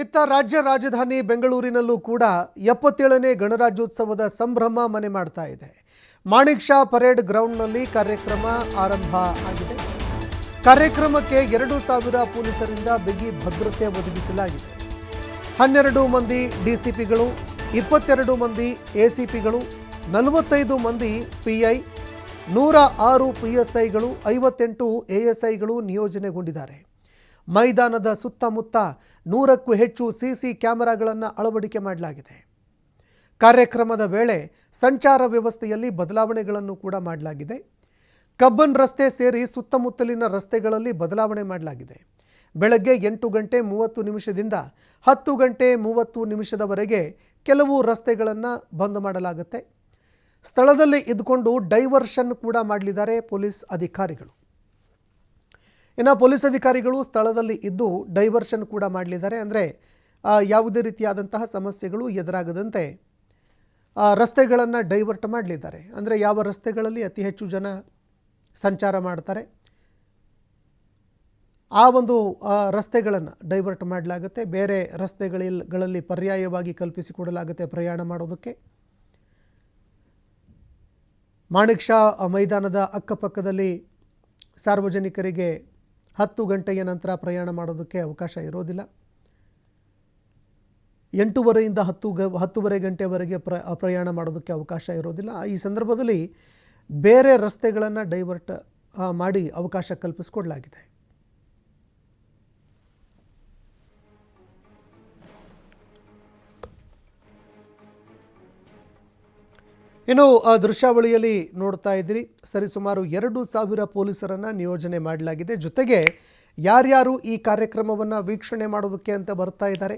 ಇತ್ತ ರಾಜ್ಯ ರಾಜಧಾನಿ ಬೆಂಗಳೂರಿನಲ್ಲೂ ಕೂಡ ಎಪ್ಪತ್ತೇಳನೇ ಗಣರಾಜ್ಯೋತ್ಸವದ ಸಂಭ್ರಮ ಮನೆ ಮಾಡ್ತಾ ಇದೆ. ಮಾಣಿಕ್ ಶಾ ಪರೇಡ್ ಗ್ರೌಂಡ್ನಲ್ಲಿ ಕಾರ್ಯಕ್ರಮ ಆರಂಭ ಆಗಿದೆ. ಕಾರ್ಯಕ್ರಮಕ್ಕೆ ಎರಡು ಸಾವಿರ ಪೊಲೀಸರಿಂದ ಬಿಗಿ ಭದ್ರತೆ ಒದಗಿಸಲಾಗಿದೆ. ಹನ್ನೆರಡು ಮಂದಿ ಡಿಸಿಪಿಗಳು, ಇಪ್ಪತ್ತೆರಡು ಮಂದಿ ಎಸಿಪಿಗಳು, ನಲವತ್ತೈದು ಮಂದಿ ಪಿಐ, ನೂರ ಆರು ಪಿಎಸ್ಐಗಳು, ಐವತ್ತೆಂಟು ಎಎಸ್ಐಗಳು ನಿಯೋಜನೆಗೊಂಡಿದ್ದಾರೆ. ಮೈದಾನದ ಸುತ್ತಮುತ್ತ ನೂರಕ್ಕೂ ಹೆಚ್ಚು ಸಿಸಿ ಕ್ಯಾಮೆರಾಗಳನ್ನು ಅಳವಡಿಕೆ ಮಾಡಲಾಗಿದೆ. ಕಾರ್ಯಕ್ರಮದ ವೇಳೆ ಸಂಚಾರ ವ್ಯವಸ್ಥೆಯಲ್ಲಿ ಬದಲಾವಣೆಗಳನ್ನು ಕೂಡ ಮಾಡಲಾಗಿದೆ. ಕಬ್ಬನ್ ರಸ್ತೆ ಸೇರಿ ಸುತ್ತಮುತ್ತಲಿನ ರಸ್ತೆಗಳಲ್ಲಿ ಬದಲಾವಣೆ ಮಾಡಲಾಗಿದೆ. ಬೆಳಗ್ಗೆ ಎಂಟು ಗಂಟೆ ಮೂವತ್ತು ನಿಮಿಷದಿಂದ ಹತ್ತು ಗಂಟೆ ಮೂವತ್ತು ನಿಮಿಷದವರೆಗೆ ಕೆಲವು ರಸ್ತೆಗಳನ್ನು ಬಂದ್ ಮಾಡಲಾಗುತ್ತೆ. ಸ್ಥಳದಲ್ಲಿ ಇದ್ದುಕೊಂಡು ಡೈವರ್ಷನ್ ಕೂಡ ಮಾಡಲಿದ್ದಾರೆ ಪೊಲೀಸ್ ಅಧಿಕಾರಿಗಳು. ಇನ್ನು ಪೊಲೀಸ್ ಅಧಿಕಾರಿಗಳು ಸ್ಥಳದಲ್ಲಿ ಇದ್ದು ಡೈವರ್ಷನ್ ಕೂಡ ಮಾಡಲಿದ್ದಾರೆ. ಅಂದರೆ ಯಾವುದೇ ರೀತಿಯಾದಂತಹ ಸಮಸ್ಯೆಗಳು ಎದುರಾಗದಂತೆ ರಸ್ತೆಗಳನ್ನು ಡೈವರ್ಟ್ ಮಾಡಲಿದ್ದಾರೆ. ಅಂದರೆ, ಯಾವ ರಸ್ತೆಗಳಲ್ಲಿ ಅತಿ ಹೆಚ್ಚು ಜನ ಸಂಚಾರ ಮಾಡ್ತಾರೆ. ಆ ಒಂದು ರಸ್ತೆಗಳನ್ನು ಡೈವರ್ಟ್ ಮಾಡಲಾಗುತ್ತೆ. ಬೇರೆ ರಸ್ತೆಗಳಲ್ಲಿ ಪರ್ಯಾಯವಾಗಿ ಕಲ್ಪಿಸಿಕೊಡಲಾಗುತ್ತೆ ಪ್ರಯಾಣ ಮಾಡೋದಕ್ಕೆ. ಮಾಣಿಕ್ ಶಾ ಮೈದಾನದ ಅಕ್ಕಪಕ್ಕದಲ್ಲಿ ಸಾರ್ವಜನಿಕರಿಗೆ ಹತ್ತು ಗಂಟೆಯ ನಂತರ ಪ್ರಯಾಣ ಮಾಡೋದಕ್ಕೆ ಅವಕಾಶ ಇರೋದಿಲ್ಲ. ಎಂಟೂವರೆಯಿಂದ ಹತ್ತು ಗ, ಹತ್ತುವರೆ ಗಂಟೆವರೆಗೆ ಪ್ರ, ಪ್ರಯಾಣ ಮಾಡೋದಕ್ಕೆ ಅವಕಾಶ ಇರೋದಿಲ್ಲ. ಈ ಸಂದರ್ಭದಲ್ಲಿ ಬೇರೆ ರಸ್ತೆಗಳನ್ನು ಡೈವರ್ಟ್ ಮಾಡಿ ಅವಕಾಶ ಕಲ್ಪಿಸಿಕೊಡಲಾಗಿದೆ. ಇನ್ನು ದೃಶ್ಯಾವಳಿಯಲ್ಲಿ ನೋಡ್ತಾ ಇದ್ದೀರಿ. ಸರಿಸುಮಾರು ಎರಡು ಸಾವಿರ ಪೊಲೀಸರನ್ನು ನಿಯೋಜನೆ ಮಾಡಲಾಗಿದೆ. ಜೊತೆಗೆ ಯಾರ್ಯಾರು ಈ ಕಾರ್ಯಕ್ರಮವನ್ನು ವೀಕ್ಷಣೆ ಮಾಡೋದಕ್ಕೆ ಅಂತ ಬರ್ತಾ ಇದ್ದಾರೆ.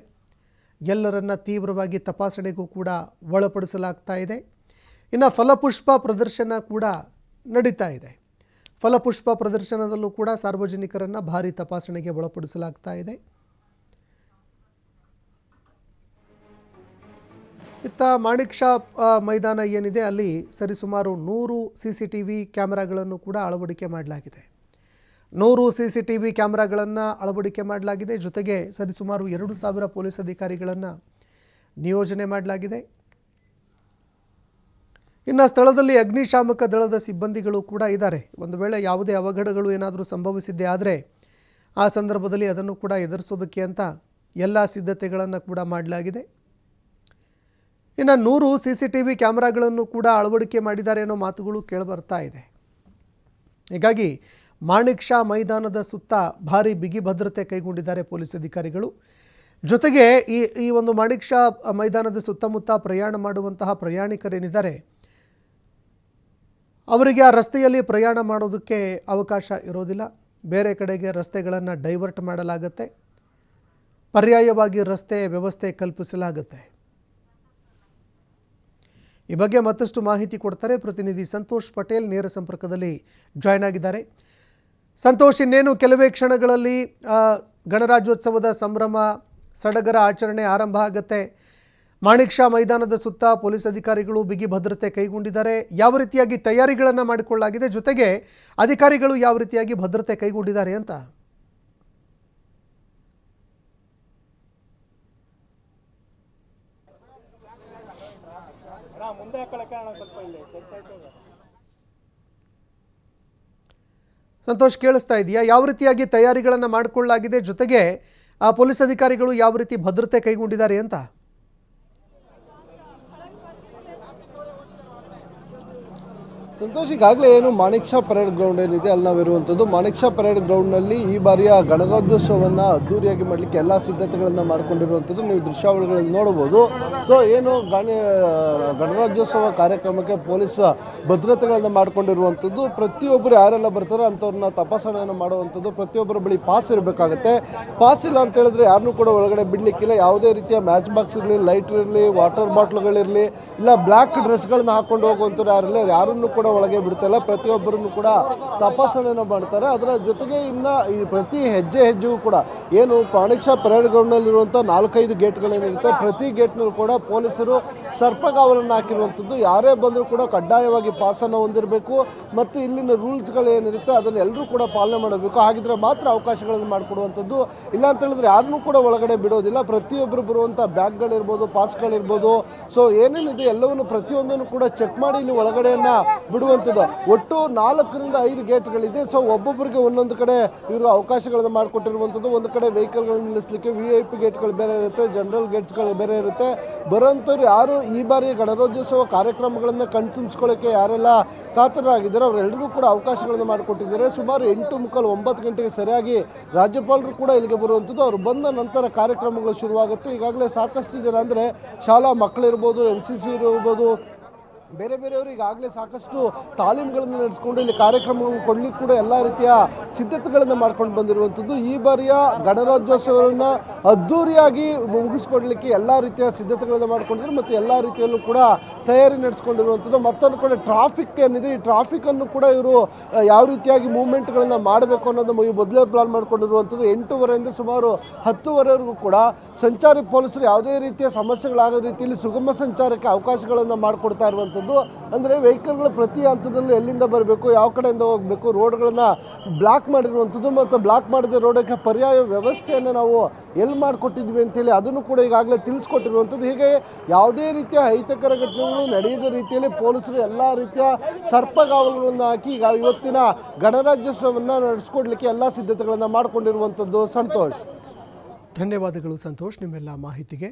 ಎಲ್ಲರನ್ನ ತೀವ್ರವಾಗಿ ತಪಾಸಣೆಗೂ ಕೂಡ ಒಳಪಡಿಸಲಾಗ್ತಾ ಇದೆ. ಇನ್ನು ಫಲಪುಷ್ಪ ಪ್ರದರ್ಶನ ಕೂಡ ನಡೀತಾ ಇದೆ. ಫಲಪುಷ್ಪ ಪ್ರದರ್ಶನದಲ್ಲೂ ಕೂಡ ಸಾರ್ವಜನಿಕರನ್ನು ಭಾರಿ ತಪಾಸಣೆಗೆ ಒಳಪಡಿಸಲಾಗ್ತಾ ಇದೆ. ಇತ್ತ ಮಾಣಿಕ್ ಶಾ ಮೈದಾನ ಏನಿದೆ ಅಲ್ಲಿ ಸರಿಸುಮಾರು ನೂರು ಸಿ ಸಿ ಟಿ ವಿ ಕ್ಯಾಮ್ರಾಗಳನ್ನು ಕೂಡ ಅಳವಡಿಕೆ ಮಾಡಲಾಗಿದೆ. ನೂರು ಸಿ ಸಿ ಟಿ ವಿ ಕ್ಯಾಮ್ರಾಗಳನ್ನು ಅಳವಡಿಕೆ ಮಾಡಲಾಗಿದೆ. ಜೊತೆಗೆ ಸರಿಸುಮಾರು ಎರಡು ಸಾವಿರ ಪೊಲೀಸ್ ಅಧಿಕಾರಿಗಳನ್ನು ನಿಯೋಜನೆ ಮಾಡಲಾಗಿದೆ. ಇನ್ನು ಸ್ಥಳದಲ್ಲಿ ಅಗ್ನಿಶಾಮಕ ದಳದ ಸಿಬ್ಬಂದಿಗಳು ಕೂಡ ಇದ್ದಾರೆ. ಒಂದು ವೇಳೆ ಯಾವುದೇ ಅವಘಡಗಳು ಏನಾದರೂ ಸಂಭವಿಸಿದ್ದೇ ಆದರೆ ಆ ಸಂದರ್ಭದಲ್ಲಿ ಅದನ್ನು ಕೂಡ ಎದುರಿಸೋದಕ್ಕೆ ಅಂತ ಎಲ್ಲ ಸಿದ್ಧತೆಗಳನ್ನು ಕೂಡ ಮಾಡಲಾಗಿದೆ. ಇನ್ನು ನೂರು ಸಿ ಸಿ ಟಿ ವಿ ಕ್ಯಾಮ್ರಾಗಳನ್ನು ಕೂಡ ಅಳವಡಿಕೆ ಮಾಡಿದ್ದಾರೆ ಅನ್ನೋ ಮಾತುಗಳು ಕೇಳಿಬರ್ತಾ ಇದೆ. ಹೀಗಾಗಿ ಮಾಣಿಕ್ ಶಾ ಮೈದಾನದ ಸುತ್ತ ಭಾರಿ ಬಿಗಿ ಭದ್ರತೆ ಕೈಗೊಂಡಿದ್ದಾರೆ ಪೊಲೀಸ್ ಅಧಿಕಾರಿಗಳು. ಜೊತೆಗೆ ಈ ಈ ಒಂದು ಮಾಣಿಕ್ ಶಾ ಮೈದಾನದ ಸುತ್ತಮುತ್ತ ಪ್ರಯಾಣ ಮಾಡುವಂತಹ ಪ್ರಯಾಣಿಕರೇನಿದ್ದಾರೆ, ಅವರಿಗೆ ಆ ರಸ್ತೆಯಲ್ಲಿ ಪ್ರಯಾಣ ಮಾಡೋದಕ್ಕೆ ಅವಕಾಶ ಇರೋದಿಲ್ಲ. ಬೇರೆ ಕಡೆಗೆ ರಸ್ತೆಗಳನ್ನು ಡೈವರ್ಟ್ ಮಾಡಲಾಗುತ್ತೆ. ಪರ್ಯಾಯವಾಗಿ ರಸ್ತೆ ವ್ಯವಸ್ಥೆ ಕಲ್ಪಿಸಲಾಗುತ್ತೆ. ಈ ಬಗ್ಗೆ ಮತ್ತಷ್ಟು ಮಾಹಿತಿ ಕೊಡ್ತಾರೆ ಪ್ರತಿನಿಧಿ ಸಂತೋಷ್ ಪಟೇಲ್ ನೇರ ಸಂಪರ್ಕದಲ್ಲಿ ಜಾಯ್ನ್ ಆಗಿದ್ದಾರೆ. ಸಂತೋಷ್, ಇನ್ನೇನು ಕೆಲವೇ ಕ್ಷಣಗಳಲ್ಲಿ ಗಣರಾಜ್ಯೋತ್ಸವದ ಸಂಭ್ರಮ, ಸಡಗರ ಆಚರಣೆ ಆರಂಭ ಆಗುತ್ತೆ. ಮಾಣಿಕ್ ಶಾ ಮೈದಾನದ ಸುತ್ತ ಪೊಲೀಸ್ ಅಧಿಕಾರಿಗಳು ಬಿಗಿ ಭದ್ರತೆ ಕೈಗೊಂಡಿದ್ದಾರೆ. ಯಾವ ರೀತಿಯಾಗಿ ತಯಾರಿಗಳನ್ನು ಮಾಡಿಕೊಳ್ಳಲಾಗಿದೆ, ಜೊತೆಗೆ ಅಧಿಕಾರಿಗಳು ಯಾವ ರೀತಿಯಾಗಿ ಭದ್ರತೆ ಕೈಗೊಂಡಿದ್ದಾರೆ ಅಂತ? ಸಂತೋಷ್, ಕೇಳಿಸ್ತಾ ಇದೆಯಾ? ಯಾವ ರೀತಿಯಾಗಿ ತಯಾರಿಗಳನ್ನು ಮಾಡಿಕೊಳ್ಳಲಾಗಿದೆ? ಜೊತೆಗೆ ಆ ಪೊಲೀಸ್ ಅಧಿಕಾರಿಗಳು ಯಾವ ರೀತಿ ಭದ್ರತೆ ಕೈಗೊಂಡಿದ್ದಾರೆ ಅಂತ? ಸಂತೋಷ್, ಈಗಾಗಲೇ ಏನು ಮಾಣಿಕ್ ಶಾ ಪರೇಡ್ ಗ್ರೌಂಡ್ ಏನಿದೆ, ಅಲ್ಲಿ ನಾವಿರುವಂಥದ್ದು ಮಾಣಿಕ್ ಶಾ ಪರೇಡ್ ಗ್ರೌಂಡ್ನಲ್ಲಿ ಈ ಬಾರಿಯ ಗಣರಾಜ್ಯೋತ್ಸವವನ್ನು ಅದ್ದೂರಿಯಾಗಿ ಮಾಡಲಿಕ್ಕೆ ಎಲ್ಲ ಸಿದ್ಧತೆಗಳನ್ನು ಮಾಡಿಕೊಂಡಿರುವಂಥದ್ದು ನೀವು ದೃಶ್ಯಾವಳಿಗಳನ್ನು ನೋಡಬಹುದು. ಸೊ ಏನು ಗಣ, ಗಣರಾಜ್ಯೋತ್ಸವ ಕಾರ್ಯಕ್ರಮಕ್ಕೆ ಪೊಲೀಸ್ ಭದ್ರತೆಗಳನ್ನು ಮಾಡಿಕೊಂಡಿರುವಂಥದ್ದು. ಪ್ರತಿಯೊಬ್ಬರು ಯಾರೆಲ್ಲ ಬರ್ತಾರೋ ಅಂಥವ್ರನ್ನ ತಪಾಸಣೆಯನ್ನು ಮಾಡುವಂಥದ್ದು. ಪ್ರತಿಯೊಬ್ಬರ ಬಳಿ ಪಾಸ್ ಇರಬೇಕಾಗುತ್ತೆ. ಪಾಸ್ ಇಲ್ಲ ಅಂತ ಹೇಳಿದ್ರೆ ಯಾರನ್ನೂ ಕೂಡ ಒಳಗಡೆ ಬಿಡಲಿಕ್ಕಿಲ್ಲ ಯಾವುದೇ ರೀತಿಯ ಮ್ಯಾಚ್ ಬಾಕ್ಸ್ ಇರಲಿ ಲೈಟ್ ಇರಲಿ ವಾಟರ್ ಬಾಟ್ಲ್ಗಳಿರಲಿ ಇಲ್ಲ ಬ್ಲ್ಯಾಕ್ ಡ್ರೆಸ್ಗಳನ್ನ ಹಾಕೊಂಡು ಹೋಗುವಂಥವ್ರು ಯಾರಿಲ್ಲ. ಯಾರನ್ನು ಕೂಡ ಒಳಗೆ ಬಿಡ್ತಾಯಿಲ್ಲ ಪ್ರತಿಯೊಬ್ಬರನ್ನು ಕೂಡ ತಪಾಸಣೆಯನ್ನು ಮಾಡ್ತಾರೆ. ಅದರ ಜೊತೆಗೆ ಇನ್ನು ಈ ಪ್ರತಿ ಹೆಜ್ಜೆ ಹೆಜ್ಜೆಗೂ ಕೂಡ ಏನು ಪ್ರಾಣಿಕ್ಷ ಪರೇಡ್ ಗ್ರೌಂಡ್ನಲ್ಲಿರುವಂಥ ನಾಲ್ಕೈದು ಗೇಟ್ಗಳೇನಿರುತ್ತೆ, ಪ್ರತಿ ಗೇಟ್ನಲ್ಲೂ ಕೂಡ ಪೊಲೀಸರು ಸರ್ಪಗಾವಲನ್ನು ಹಾಕಿರುವಂಥದ್ದು ಯಾರೇ ಬಂದರೂ ಕೂಡ ಕಡ್ಡಾಯವಾಗಿ ಪಾಸನ್ನು ಹೊಂದಿರಬೇಕು. ಮತ್ತು ಇಲ್ಲಿನ ರೂಲ್ಸ್ಗಳು ಏನಿರುತ್ತೆ ಅದನ್ನು ಎಲ್ಲರೂ ಕೂಡ ಪಾಲನೆ ಮಾಡಬೇಕು. ಹಾಗಿದ್ರೆ ಮಾತ್ರ ಅವಕಾಶಗಳನ್ನು ಮಾಡಿಕೊಡುವಂಥದ್ದು ಇಲ್ಲ ಅಂತ ಹೇಳಿದ್ರೆ ಯಾರನ್ನೂ ಕೂಡ ಒಳಗಡೆ ಬಿಡೋದಿಲ್ಲ. ಪ್ರತಿಯೊಬ್ಬರು ಬರುವಂಥ ಬ್ಯಾಗ್ಗಳಿರ್ಬೋದು, ಪಾಸ್ಗಳಿರ್ಬೋದು. ಸೊ ಏನೇನಿದೆ ಎಲ್ಲವನ್ನು ಪ್ರತಿಯೊಂದನ್ನು ಕೂಡ ಚೆಕ್ ಮಾಡಿ ಇಲ್ಲಿ ಒಳಗಡೆಯನ್ನು ಬಿಡುವಂಥದ್ದು ಒಟ್ಟು ನಾಲ್ಕರಿಂದ ಐದು ಗೇಟ್ಗಳಿದೆ. ಸೊ ಒಬ್ಬೊಬ್ಬರಿಗೆ ಒಂದೊಂದು ಕಡೆ ಇವರು ಅವಕಾಶಗಳನ್ನು ಮಾಡಿಕೊಟ್ಟಿರುವಂಥದ್ದು ಒಂದು ಕಡೆ ವೆಹಿಕಲ್ಗಳನ್ನು ನಿಲ್ಲಿಸಲಿಕ್ಕೆ ವಿ ಐ ಪಿ ಗೇಟ್ಗಳು ಬೇರೆ ಇರುತ್ತೆ. ಜನರಲ್ ಗೇಟ್ಸ್ಗಳು ಬೇರೆ ಇರುತ್ತೆ. ಬರೋಂಥವ್ರು ಯಾರು ಈ ಬಾರಿ ಗಣರಾಜ್ಯೋತ್ಸವ ಕಾರ್ಯಕ್ರಮಗಳನ್ನು ಕಣ್ತುಂಬಿಸ್ಕೊಳ್ಳೋಕ್ಕೆ ಯಾರೆಲ್ಲ ಕಾತರಾಗಿದ್ದಾರೆ ಅವರೆಲ್ಲರಿಗೂ ಕೂಡ ಅವಕಾಶಗಳನ್ನು ಮಾಡಿಕೊಟ್ಟಿದ್ದಾರೆ. ಸುಮಾರು ಎಂಟು ಮುಕ್ಕಾಲು ಒಂಬತ್ತು ಗಂಟೆಗೆ ಸರಿಯಾಗಿ ರಾಜ್ಯಪಾಲರು ಕೂಡ ಇಲ್ಲಿಗೆ ಬರುವಂಥದ್ದು ಅವರು ಬಂದ ನಂತರ ಕಾರ್ಯಕ್ರಮಗಳು ಶುರುವಾಗುತ್ತೆ. ಈಗಾಗಲೇ ಸಾಕಷ್ಟು ಜನ ಅಂದರೆ ಶಾಲಾ ಮಕ್ಕಳಿರ್ಬೋದು ಎನ್ ಸಿ ಸಿ ಇರ್ಬೋದು ಬೇರೆ ಬೇರೆಯವರು ಆಗಲೇ ಸಾಕಷ್ಟು ತಾಲೀಮುಗಳನ್ನು ನಡೆಸ್ಕೊಂಡು ಇಲ್ಲಿ ಕಾರ್ಯಕ್ರಮಗಳನ್ನು ಕೊಡ್ಲಿಕ್ಕೆ ಕೂಡ ಎಲ್ಲ ರೀತಿಯ ಸಿದ್ಧತೆಗಳನ್ನು ಮಾಡ್ಕೊಂಡು ಬಂದಿರುವಂಥದ್ದು. ಈ ಬಾರಿಯ ಗಣರಾಜ್ಯೋತ್ಸವವನ್ನು ಅದ್ಧೂರಿಯಾಗಿ ಮುಗಿಸ್ಕೊಡ್ಲಿಕ್ಕೆ ಎಲ್ಲ ರೀತಿಯ ಸಿದ್ಧತೆಗಳನ್ನು ಮಾಡ್ಕೊಂಡಿದ್ರು ಮತ್ತು ಎಲ್ಲ ರೀತಿಯಲ್ಲೂ ಕೂಡ ತಯಾರಿ ನಡೆಸ್ಕೊಂಡಿರುವಂಥದ್ದು. ಮತ್ತೊಂದು ಕಡೆ ಟ್ರಾಫಿಕ್ ಏನಿದೆ, ಈ ಟ್ರಾಫಿಕನ್ನು ಕೂಡ ಇವರು ಯಾವ ರೀತಿಯಾಗಿ ಮೂವ್ಮೆಂಟ್ಗಳನ್ನು ಮಾಡಬೇಕು ಅನ್ನೋದು ಈ ಮೊದಲೇ ಪ್ಲಾನ್ ಮಾಡಿಕೊಂಡಿರುವಂಥದ್ದು. ಎಂಟೂವರೆಯಿಂದ ಸುಮಾರು ಹತ್ತುವರೆವರೆಗೂ ಕೂಡ ಸಂಚಾರಿ ಪೊಲೀಸರು ಯಾವುದೇ ರೀತಿಯ ಸಮಸ್ಯೆಗಳಾಗದ ರೀತಿಯಲ್ಲಿ ಸುಗಮ ಸಂಚಾರಕ್ಕೆ ಅವಕಾಶಗಳನ್ನು ಮಾಡಿಕೊಡ್ತಾ ಇರುವಂಥದ್ದು. ಅಂದರೆ ವೆಹಿಕಲ್ಗಳು ಪ್ರತಿ ಹಂತದಲ್ಲೂ ಎಲ್ಲಿಂದ ಬರಬೇಕು, ಯಾವ ಕಡೆಯಿಂದ ಹೋಗಬೇಕು, ರೋಡ್ಗಳನ್ನು ಬ್ಲಾಕ್ ಮಾಡಿರುವಂಥದ್ದು ಮತ್ತು ಬ್ಲಾಕ್ ಮಾಡಿದ ರೋಡಕ್ಕೆ ಪರ್ಯಾಯ ವ್ಯವಸ್ಥೆಯನ್ನು ನಾವು ಎಲ್ಲಿ ಮಾಡಿಕೊಟ್ಟಿದ್ವಿ ಅಂತೇಳಿ ಅದನ್ನು ಕೂಡ ಈಗಾಗಲೇ ತಿಳಿಸ್ಕೊಟ್ಟಿರುವಂಥದ್ದು. ಹೀಗೆ ಯಾವುದೇ ರೀತಿಯ ಅಹಿತಕರ ಘಟನೆಗಳು ನಡೆಯದ ರೀತಿಯಲ್ಲಿ ಪೊಲೀಸರು ಎಲ್ಲ ರೀತಿಯ ಸರ್ಪಗಾವಲುಗಳನ್ನು ಹಾಕಿ ಈಗ ಇವತ್ತಿನ ಗಣರಾಜ್ಯೋತ್ಸವವನ್ನು ನಡೆಸ್ಕೊಡ್ಲಿಕ್ಕೆ ಎಲ್ಲ ಸಿದ್ಧತೆಗಳನ್ನು ಮಾಡಿಕೊಂಡಿರುವಂಥದ್ದು ಸಂತೋಷ್. ಧನ್ಯವಾದಗಳು ಸಂತೋಷ್, ನಿಮ್ಮೆಲ್ಲ ಮಾಹಿತಿಗೆ.